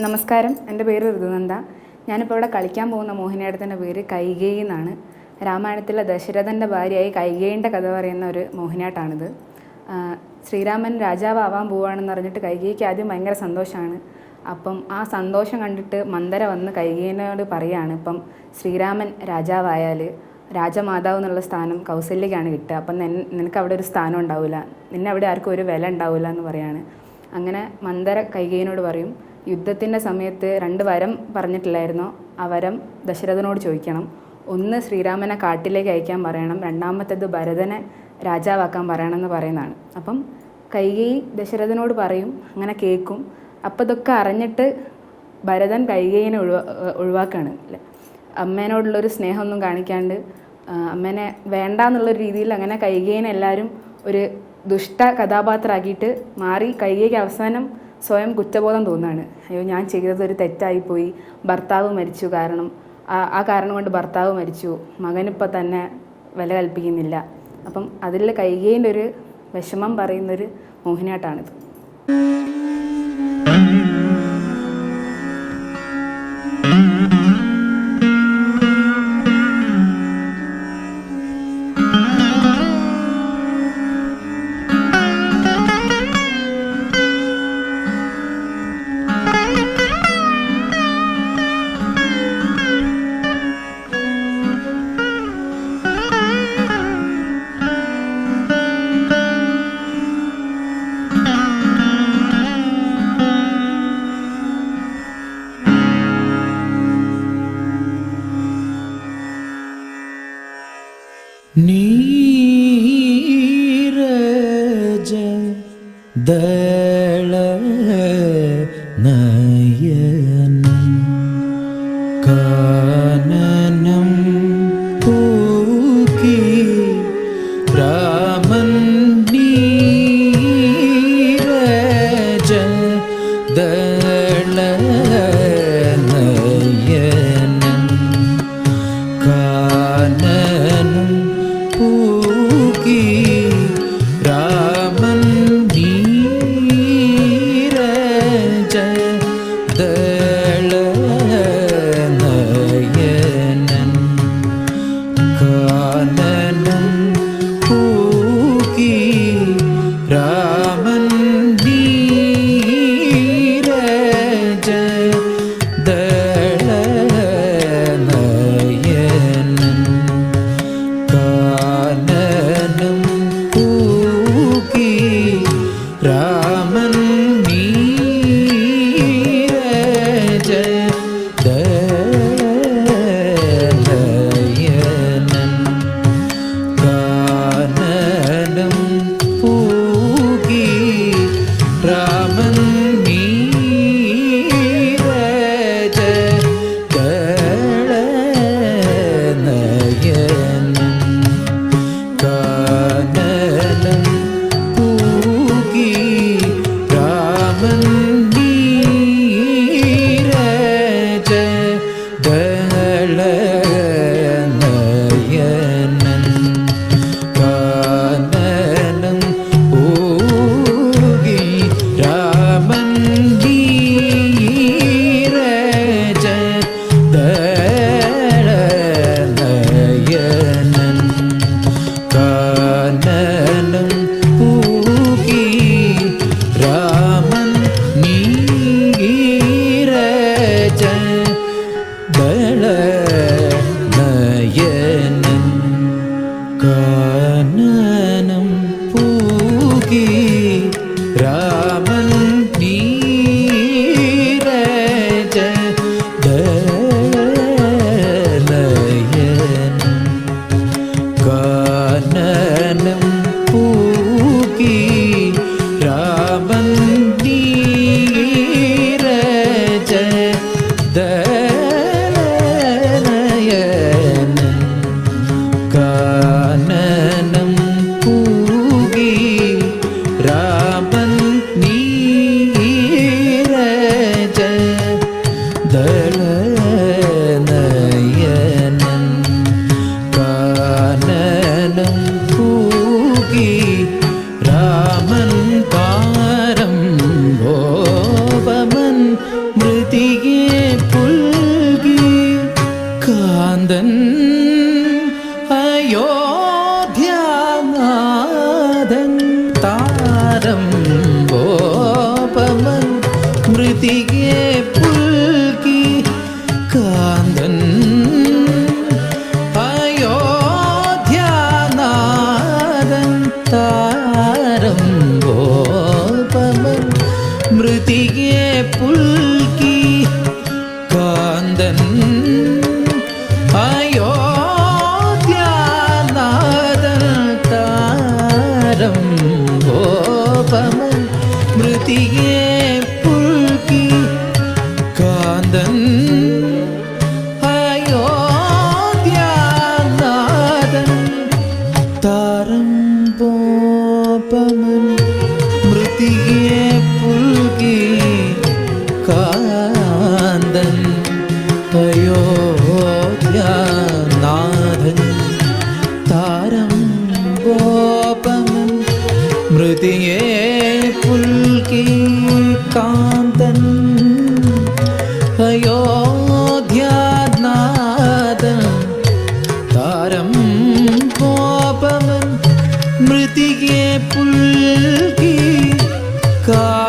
നമസ്കാരം. എന്റെ പേര് ഋതുനന്ദ. ഞാനിപ്പോൾ ഇവിടെ കളിക്കാൻ പോകുന്ന മോഹിനിയാട്ടത്തിന്റെ പേര് കൈകേയി എന്നാണ്. രാമായണത്തിലെ ദശരഥന്റെ ഭാര്യയായി കൈകേയിന്റെ കഥ പറയുന്ന ഒരു മോഹിനിയാട്ടാണിത്. ശ്രീരാമൻ ശ്രീരാമൻ രാജാവാവാൻ പോവുകയാണെന്ന് അറിഞ്ഞിട്ട് കൈകേയിക്ക് ആദ്യം ഭയങ്കര സന്തോഷമാണ്. അപ്പം ആ സന്തോഷം കണ്ടിട്ട് മന്ദര വന്ന് കൈകേയിനോട് പറയാണ് ഇപ്പം ശ്രീരാമൻ രാജാവായാൽ രാജമാതാവ് എന്നുള്ള സ്ഥാനം കൗസല്യക്കാണ് കിട്ടുക. അപ്പം നിനക്ക് അവിടെ ഒരു സ്ഥാനം ഉണ്ടാവില്ല. നിന്നെ അവിടെ ആർക്കും ഒരു വില ഉണ്ടാവില്ല എന്ന് പറയാണ്. അങ്ങനെ മന്ദര കൈകേയിനോട് പറയും യുദ്ധത്തിന്റെ സമയത്ത് രണ്ട് വരം പറഞ്ഞിട്ടില്ലായിരുന്നോ. ആ വരം ദശരഥനോട് ചോദിക്കണം. ഒന്ന് ശ്രീരാമനെ കാട്ടിലേക്ക് അയക്കാൻ പറയണം. രണ്ടാമത്തേത് ഭരതനെ രാജാവാക്കാൻ പറയണം എന്ന് പറയുന്നതാണ്. അപ്പം കൈകേയി ദശരഥനോട് പറയും. അങ്ങനെ കേൾക്കും. അപ്പം ഇതൊക്കെ അറിഞ്ഞിട്ട് ഭരതൻ കൈകേയിനെ ഒഴിവാ ഒഴിവാക്കുകയാണ് അമ്മേനോടുള്ളൊരു സ്നേഹമൊന്നും കാണിക്കാണ്ട് അമ്മേനെ വേണ്ട എന്നുള്ള രീതിയിൽ അങ്ങനെ കൈകേയിനെ എല്ലാവരും ഒരു ദുഷ്ട കഥാപാത്രമാക്കിയിട്ട് മാറി കൈകേയിക്ക് അവസാനം സ്വയം കുറ്റബോധം തോന്നുകയാണ്. അയ്യോ ഞാൻ ചെയ്തത് ഒരു തെറ്റായിപ്പോയി. ഭർത്താവ് മരിച്ചു കാരണം ആ- കാരണം കൊണ്ട് ഭർത്താവ് മരിച്ചു. മകനിപ്പോൾ തന്നെ വില കൽപ്പിക്കുന്നില്ല. അപ്പം അതിൽ കൈകേന്റെ ഒരു വിഷമം പറയുന്നൊരു മോഹിനിയാട്ടാണിത് Nee. day. pra 的。മൃതികെ പുൽകി കാന്തൻ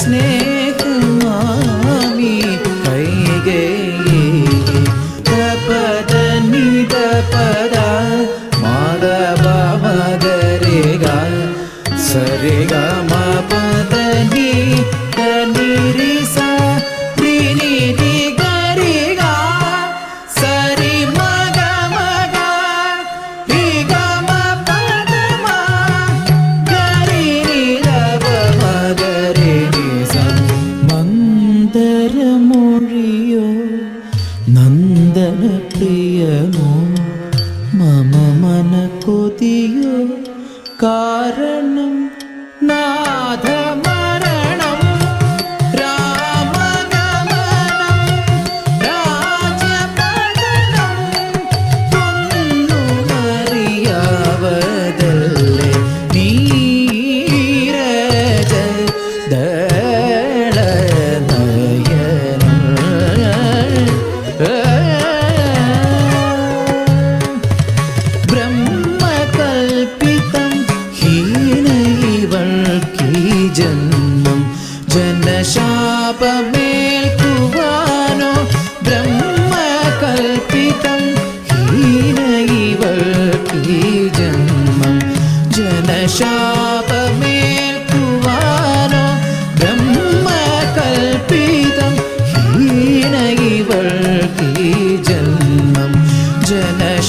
স্নেহ കാരണം നാഥമരണം ശാപമേൽക്കുവാനോ ബ്രഹ്മകൽപിതം ഹീനയിവൾക്ക് ജന്മം ജനശാപമേൽക്കുവാനോ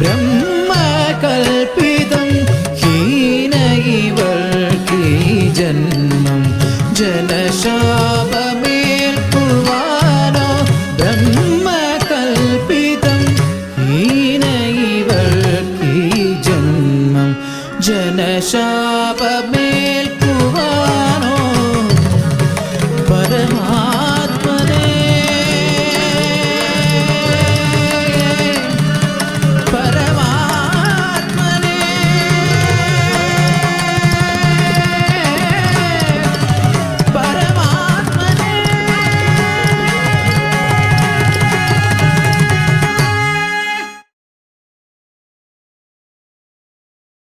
ബ്രഹ്മകൽപിതം ഹീനയിവൾക്ക് ജന്മം show.